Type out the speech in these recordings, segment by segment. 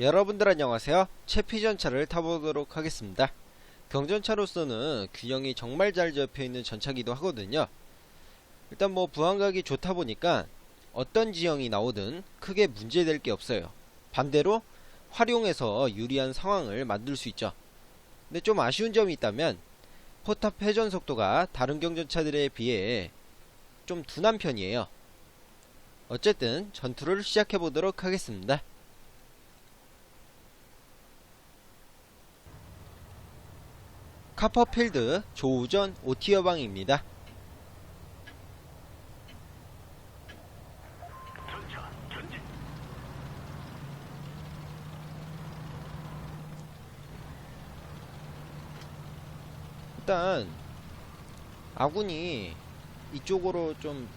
여러분들 안녕하세요. 채피전차를 타보도록 하겠습니다. 경전차로서는 균형이 정말 잘 잡혀있는 전차기도 하거든요. 일단 뭐 부항각이 좋다 보니까 어떤 지형이 나오든 크게 문제될 게 없어요. 반대로 활용해서 유리한 상황을 만들 수 있죠. 근데 좀 아쉬운 점이 있다면 포탑 회전 속도가 다른 경전차들에 비해 좀 둔한 편이에요. 어쨌든 전투를 시작해 보도록 하겠습니다. 카퍼필드 조우전 오티어방입니다. 일단 아군이 이쪽으로 좀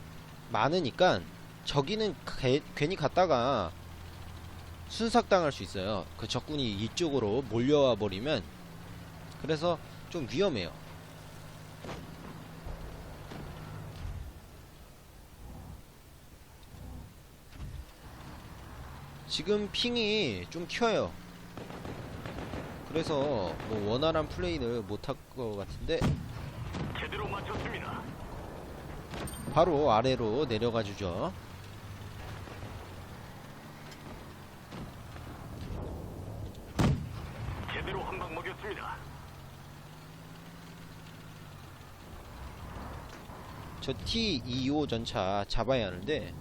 많으니까 저기는 개- 괜히 갔다가 순삭당할 수 있어요. 그 적군이 이쪽으로 몰려와 버리면 그래서 좀 위험해요. 지금 핑이 좀 켜요. 그래서 뭐 원활한 플레이를 못할 것 같은데 제대로 맞췄습니다. 바로 아래로 내려가 주죠. 제대로 한 방 먹였습니다. 저 T25 전차 잡아야 하는데.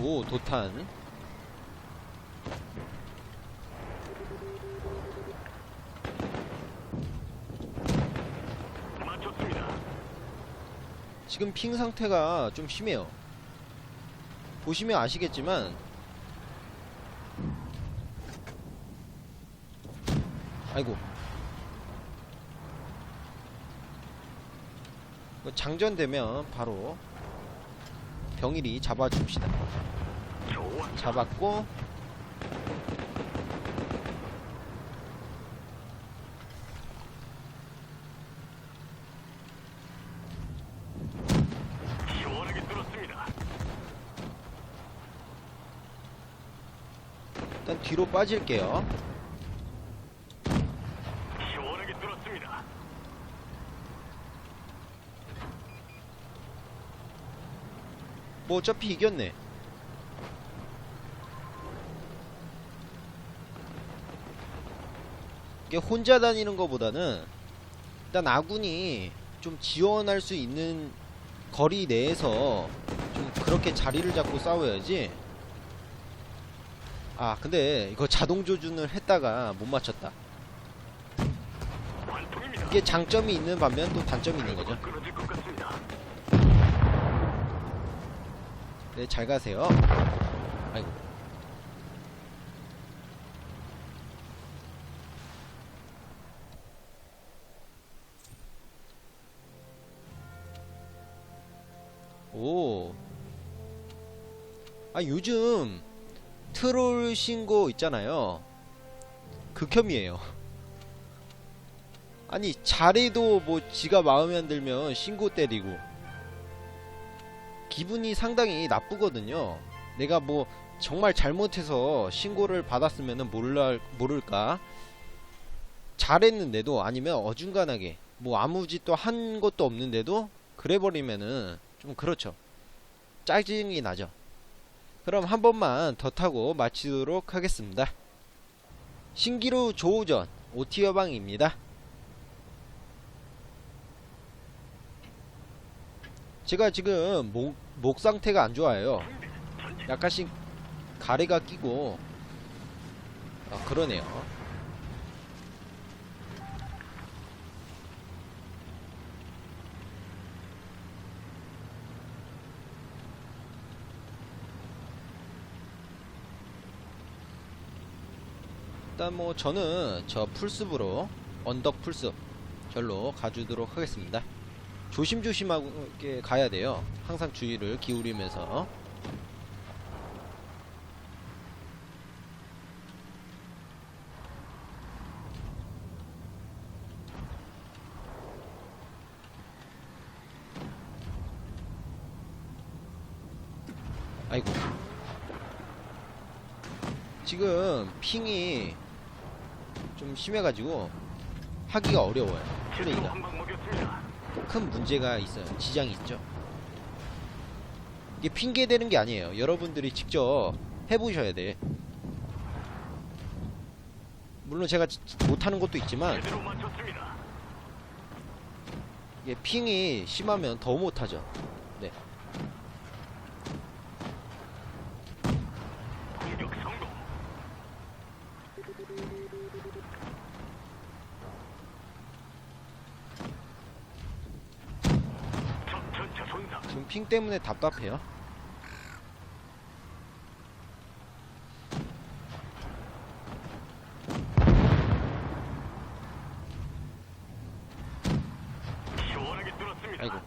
오 도탄. 지금 핑 상태가 좀 심해요. 보시면 아시겠지만 아이고 이거 장전되면 바로 병일이 잡아줍시다. 잡았고. 일단 뒤로 빠질게요. 시원하게 뚫었습니다. 뭐 어차피 이겼네. 이게 혼자 다니는 것보다는 일단 아군이 좀 지원할 수 있는 거리 내에서 좀 그렇게 자리를 잡고 싸워야지. 아 근데 이거 자동 조준을 했다가 못 맞췄다. 이게 장점이 있는 반면 또 단점이 있는 거죠. 끊어질 것 같습니다. 네, 잘 가세요. 아이고. 오. 아, 요즘 트롤 신고 있잖아요. 극혐이에요. 아니, 잘해도 뭐 지가 마음에 안 들면 신고 때리고. 기분이 상당히 나쁘거든요. 내가 뭐 정말 잘못해서 신고를 받았으면 몰라 모를까. 잘했는데도 아니면 어중간하게 뭐 아무 짓도 한 것도 없는데도 그래 버리면은 좀 그렇죠. 짜증이 나죠. 그럼 한 번만 더 타고 마치도록 하겠습니다. 신기루 조우전 오티어방입니다. 제가 지금 목, 목 상태가 안 좋아요. 약간씩 가래가 끼고 아, 그러네요. 일단 뭐 저는 저 풀숲으로 언덕 풀숲 절로 가주도록 하겠습니다. 조심조심하게 가야 돼요. 항상 주의를 기울이면서. 아이고 지금 핑이 좀 심해가지고 하기가 어려워요. 플레이가. 큰 문제가 있어요. 지장이 있죠. 이게 핑계 대는 게 아니에요. 여러분들이 직접 해보셔야 돼. 물론 제가 지- 못하는 것도 있지만. 이게 핑이 심하면 더 못하죠. 공격 성공. 적 전차 손상. 지금 핑 때문에 답답해요. 아이고.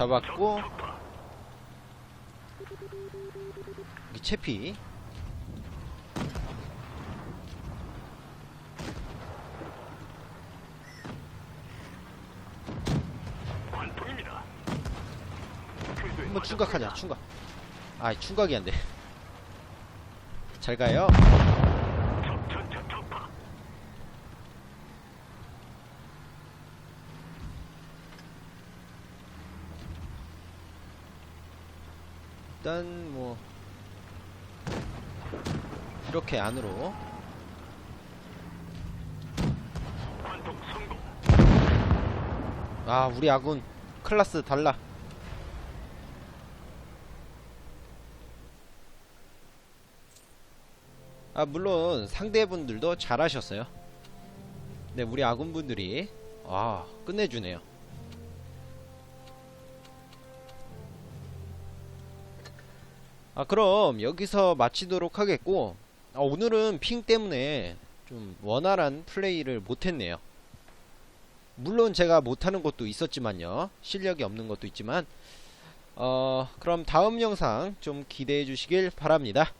잡았고. 여기 채피. 한번 충각하자 충각 아 충각이 안돼 잘 가요 적 전차 적파. 일단 뭐 이렇게 안으로. 아 우리 아군 클라스 달라. 아 물론 상대분들도 잘하셨어요. 네 우리 아군분들이. 아 끝내주네요 아 그럼 여기서 마치도록 하겠고 아, 오늘은 핑 때문에 좀 원활한 플레이를 못했네요 물론 제가 못하는 것도 있었지만요. 실력이 없는 것도 있지만, 어, 그럼 다음 영상 좀 기대해 주시길 바랍니다.